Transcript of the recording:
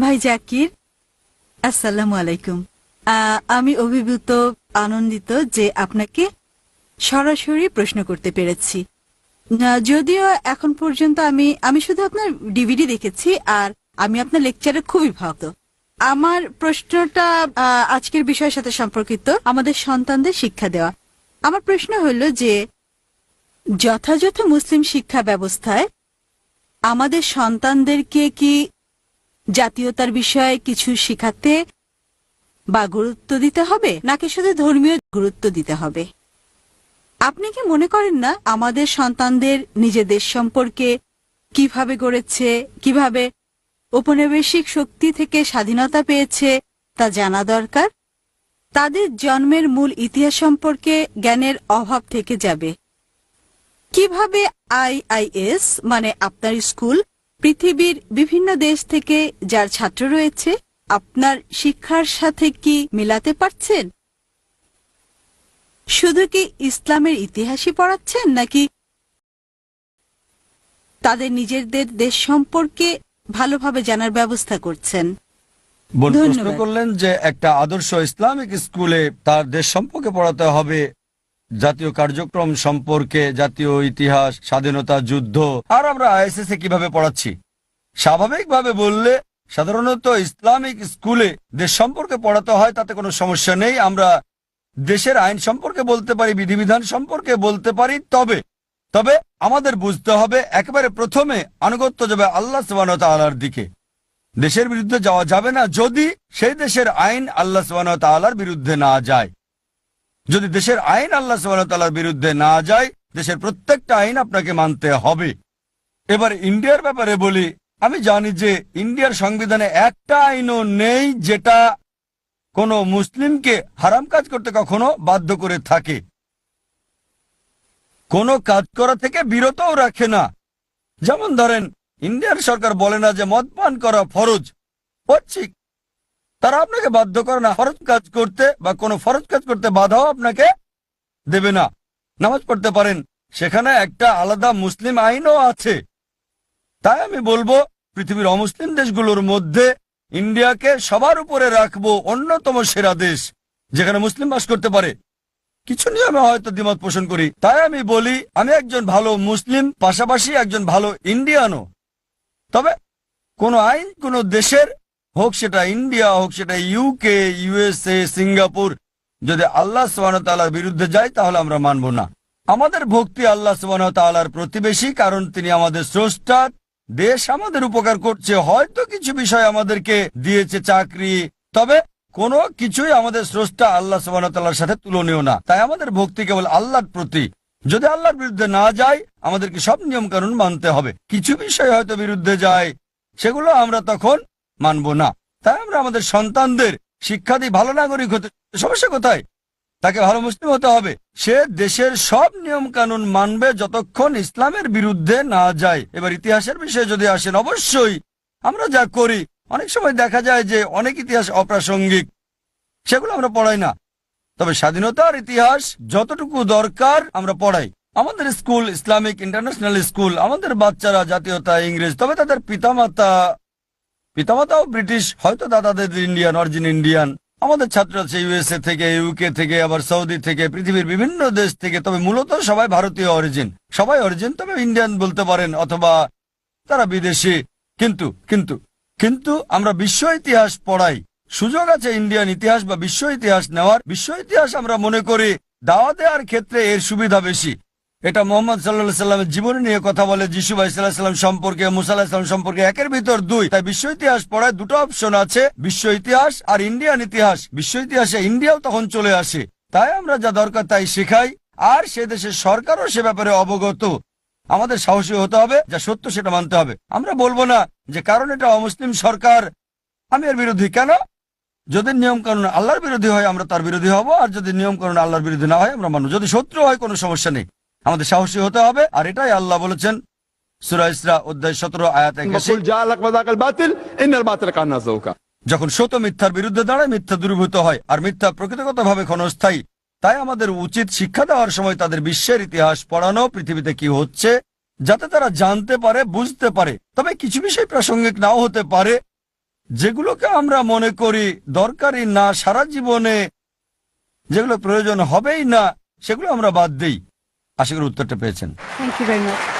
ভাই জাকির, আসসালামু আলাইকুম। আমি অভিভূত, আনন্দিত যে আপনাকে সরাসরি প্রশ্ন করতে পেরেছি। যদিও এখন পর্যন্ত আমি আমি শুধু আপনার ডিভিডি দেখেছি আর আমি আপনার লেকচারে খুবই ভক্ত। আমার প্রশ্নটা আজকের বিষয়ের সাথে সম্পর্কিত আমাদের সন্তানদের শিক্ষা দেওয়া। আমার প্রশ্ন হল যে, যথাযথ মুসলিম শিক্ষা ব্যবস্থায় আমাদের সন্তানদেরকে কি জাতীয়তার বিষয়ে কিছু শিখাতে বা গুরুত্ব দিতে হবে, নাকি শুধু ধর্মীয় গুরুত্ব দিতে হবে? আপনি কি মনে করেন না আমাদের সন্তানদের নিজের দেশ সম্পর্কে কীভাবে গড়েছে, কীভাবে ঔপনিবেশিক শক্তি থেকে স্বাধীনতা পেয়েছে তা জানা দরকার? তাদের জন্মের মূল ইতিহাস সম্পর্কে জ্ঞানের অভাব থেকে যাবে। কীভাবে আইআইএস মানে আপনার স্কুল পৃথিবীর বিভিন্ন দেশ থেকে যার ছাত্র রয়েছে আপনার শিক্ষার সাথে কি মিলাতে পারছেন? শুধু কি ইসলামের ইতিহাসই পড়াচ্ছেন নাকি তাদের নিজেদের দেশ সম্পর্কে ভালোভাবে জানার ব্যবস্থা করছেন? প্রশ্ন করলেন যে একটা আদর্শ ইসলামিক স্কুলে তার দেশ সম্পর্কে পড়াতে হবে জাতীয় কার্যক্রম সম্পর্কে, জাতীয় ইতিহাস, স্বাধীনতা, যুদ্ধ, আর আমরা আইএসএস এ কীভাবে পড়াচ্ছি? স্বাভাবিকভাবে বললে, সাধারণত ইসলামিক স্কুলে দেশ সম্পর্কে পড়াতে হয়, তাতে কোনো সমস্যা নেই। আমরা দেশের আইন সম্পর্কে বলতে পারি, বিধিবিধান সম্পর্কে বলতে পারি, তবে তবে আমাদের বুঝতে হবে একেবারে প্রথমে আনুগত্য যাবে আল্লাহ সুবাহ তালার দিকে। দেশের বিরুদ্ধে যাওয়া যাবে না যদি সেই দেশের আইন আল্লাহ সুবাহ তালার বিরুদ্ধে না যায়। যদি দেশের আইন আল্লাহ সুবাহ তালার বিরুদ্ধে না যায়, দেশের প্রত্যেকটা আইন আপনাকে মানতে হবে। এবার ইন্ডিয়ার ব্যাপারে বলি, আমি জানি যে ইন্ডিয়ার সংবিধানে একটা আইনও নেই যেটা কোনো মুসলিমকে হারাম কাজ করতে কখনো বাধ্য করে থাকে। কোনো কাজ করা থেকে বিরতও রাখে না। যেমন ধরেন, ইন্ডিয়ার সরকার বলে না যে মদ পান করা ফরজ। ঐচ্ছিক তারা আপনাকে বাধ্য করে না। ফরজ কাজ করতে বা কোনো ফরজ কাজ করতে বাধাও আপনাকে দেবে না। নামাজ পড়তে পারেন। সেখানে একটা আলাদা মুসলিম আইনও আছে। তাই আমি বলব, পৃথিবীর অমুসলিম দেশগুলোর মধ্যে ইন্ডিয়াকে সবার উপরে রাখব অন্যতম সেরা দেশ, যেখানে মুসলিম বাস করতে পারে। কিছু নিয়মে হয়তো দ্বিমত পোষণ করি। তাই আমি বলি, আমি একজন ভালো মুসলিম, পাশাপাশি একজন ভালো ইন্ডিয়ানও। তবে কোন আইন কোন দেশের হোক সেটা ইন্ডিয়া, হোক সেটা ইউকে ইউএসএ সিঙ্গাপুর, যদি আল্লাহ সুবাহতালার বিরুদ্ধে যায়, তাহলে আমরা মানব না। আমাদের ভক্তি আল্লাহ সুবাহতালার প্রতিবেশী, কারণ তিনি আমাদের স্রষ্টা। দেশ আমাদের উপকার করছে, হয়তো কিছু বিষয় আমাদেরকে দিয়েছে চাকরি, তবে কোনো কিছুই আমাদের স্রষ্টা আল্লাহ সুবাহতাল্লাহর সাথে তুলনীয় না। তাই আমাদের ভক্তি কেবল আল্লাহর প্রতি। যদি আল্লাহর বিরুদ্ধে না যায়, আমাদেরকে সব নিয়ম কানুন মানতে হবে। কিছু বিষয় হয়তো বিরুদ্ধে যায়, সেগুলো আমরা তখন মানব না। তাই আমরা আমাদের সন্তানদের শিক্ষা দিই ভালো নাগরিক হতে সমস্যা কোথায়? তাকে ভালো মুসলিম হতে হবে। সে দেশের সব নিয়ম কানুন মানবে যতক্ষণ ইসলামের বিরুদ্ধে না যায়। এবার ইতিহাসের বিষয়ে যদি আসেন, অবশ্যই আমরা যা করি, অনেক সময় দেখা যায় যে অনেক ইতিহাস অপ্রাসঙ্গিক। সেগুলো আমরা পড়াই না। তবে স্বাধীনতার ইতিহাস যতটুকু দরকার আমরা পড়াই। আমাদের স্কুল, ইসলামিক ইন্টারন্যাশনাল স্কুল, আমাদের বাচ্চারা জাতীয়তা ইংরেজ, তবে তাদের পিতামাতা পিতামাতাও ব্রিটিশ, হয়তো দাদাদের ইন্ডিয়ান, অরিজিন ইন্ডিয়ান। আমাদের ছাত্র আছে ইউএসএ থেকে ইউকে থেকে, আবার সৌদি থেকে, পৃথিবীর বিভিন্ন দেশ থেকে, তবে মূলত সবাই ভারতীয় অরিজিন। সবাই অরিজিন, তবে ইন্ডিয়ান বলতে পারেন, অথবা তারা বিদেশি। কিন্তু কিন্তু কিন্তু আমরা বিশ্ব ইতিহাস পড়াই। সুযোগ আছে ইন্ডিয়ান ইতিহাস বা বিশ্ব ইতিহাস নেওয়ার। বিশ্ব ইতিহাস আমরা মনে করি দাওয়া দেওয়ার ক্ষেত্রে এর সুবিধা বেশি। এটা মোহাম্মদ সাল্লাহ সাল্লামের জীবনী নিয়ে কথা বলে, যিশু ভাই সাল্লাম সম্পর্কে মুসাল্লাহ সাল্লাম সম্পর্কে একের ভিতর দুই। তাই বিশ্ব ইতিহাস পড়ায় দুটো অপশন আছে, বিশ্ব ইতিহাস আর ইন্ডিয়ান ইতিহাস। বিশ্ব ইতিহাসে ইন্ডিয়াও তখন চলে আসে। তাই আমরা যা দরকার তাই শেখাই, আর সে দেশের সরকারও সে ব্যাপারে অবগত। আমাদের সাহসী হতে হবে, যা সত্য সেটা মানতে হবে। আমরা বলব না যে কারণ এটা অমুসলিম সরকার, আমি এর বিরোধী কেন? যদি নিয়ম কানুন আল্লাহর বিরোধী হয়, আমরা তার বিরোধী হব, আর যদি নিয়ম কানুন আল্লাহর বিরোধী না হয়, আমরা মানব। যদি শত্রু হয়, কোনো সমস্যা নেই। আমাদের সাহসী হতে হবে আর এটাই আল্লাহ বলেছেন অধ্যায় সতেরো আয়াত যখন সত মিথ্যার বিরুদ্ধে দাঁড়ায় মিথ্যা দূরীভূত হয় আর মিথ্যা প্রকৃতিগত ভাবে ক্ষণস্থায়ী তাই আমাদের উচিত শিক্ষা দেওয়ার সময় তাদের বিশ্বের ইতিহাস পড়ানো পৃথিবীতে কি হচ্ছে যাতে তারা জানতে পারে বুঝতে পারে। তবে কিছু বিষয় প্রাসঙ্গিক নাও হতে পারে যেগুলোকে আমরা মনে করি দরকারি না সারা জীবনে যেগুলো প্রয়োজন হবেই না সেগুলো আমরা বাদ দিই। আশা করি উত্তরটা পেয়েছেন। Thank you very much